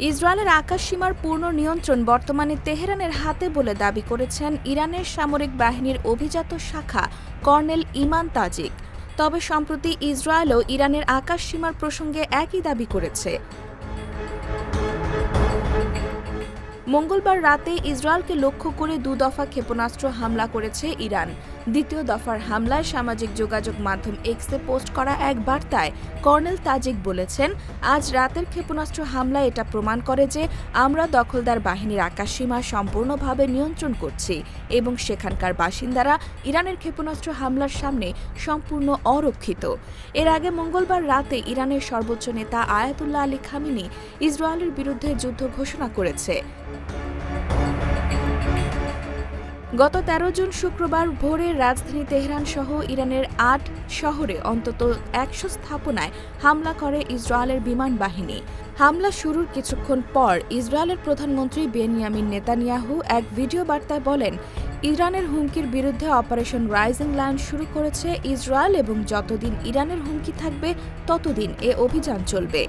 ইসরায়েলের আকাশসীমার পূর্ণ নিয়ন্ত্রণ বর্তমানে তেহরানের হাতে বলে দাবি করেছেন ইরানের সামরিক বাহিনীর অভিজাত শাখা কর্নেল ইমান তাজিক। তবে সম্প্রতি ইসরায়েলও ইরানের আকাশসীমার প্রসঙ্গে একই দাবি করেছে। মঙ্গলবার রাতে ইসরায়েলকে লক্ষ্য করে দু দফা ক্ষেপণাস্ত্র হামলা করেছে ইরান। দ্বিতীয় দফার হামলায় সামাজিক যোগাযোগ মাধ্যম এক্সে পোস্ট করা এক বার্তায় কর্নেল তাজিক বলেছেন, আজ রাতের ক্ষেপণাস্ত্র হামলায় এটা প্রমাণ করে যে আমরা দখলদার বাহিনীর আকাশসীমা সম্পূর্ণভাবে নিয়ন্ত্রণ করছি এবং সেখানকার বাসিন্দারা ইরানের ক্ষেপণাস্ত্র হামলার সামনে সম্পূর্ণ অরক্ষিত। এর আগে মঙ্গলবার রাতে ইরানের সর্বোচ্চ নেতা আয়াতুল্লাহ আলী খামিনি ইসরায়েলের বিরুদ্ধে যুদ্ধ ঘোষণা করেছে। গত তেরো জুন শুক্রবার ভোরে রাজধানী তেহরান সহ ইরানের আট শহরে অন্তত একশো স্থাপনায় হামলা করে ইসরায়েলের বিমান বাহিনী। হামলা শুরুর কিছুক্ষণ পর ইসরায়েলের প্রধানমন্ত্রী বেনিয়ামিন নেতানিয়াহু এক ভিডিও বার্তায় বলেন ইরানের হুমকির বিরুদ্ধে অপারেশন রাইজিং লায়ন শুরু করেছে ইসরায়েল এবং যতদিন ইরানের হুমকি থাকবে, ততদিন এ অভিযান চলবে।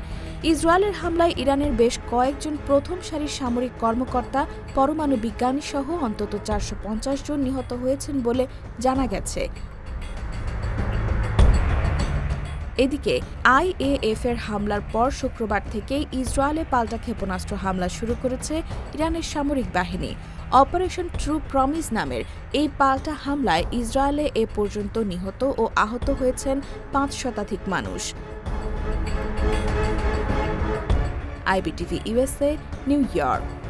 ইসরায়েলের হামলায় ইরানের বেশ কয়েকজন প্রথম সারির সামরিক কর্মকর্তা, পরমাণু বিজ্ঞানী সহ অন্তত চারশো পঞ্চাশ জন নিহত হয়েছেন বলে জানা গেছে। এদিকে আইএএফ এর হামলার পর শুক্রবার থেকেই ইসরায়েলে পাল্টা ক্ষেপণাস্ত্র হামলা শুরু করেছে ইরানের সামরিক বাহিনী। অপারেশন ট্রু প্রমিস নামের এই পাল্টা হামলায় ইসরায়েলে এ পর্যন্ত নিহত ও আহত হয়েছেন পাঁচ শতাধিক মানুষ। IBTV USA New York.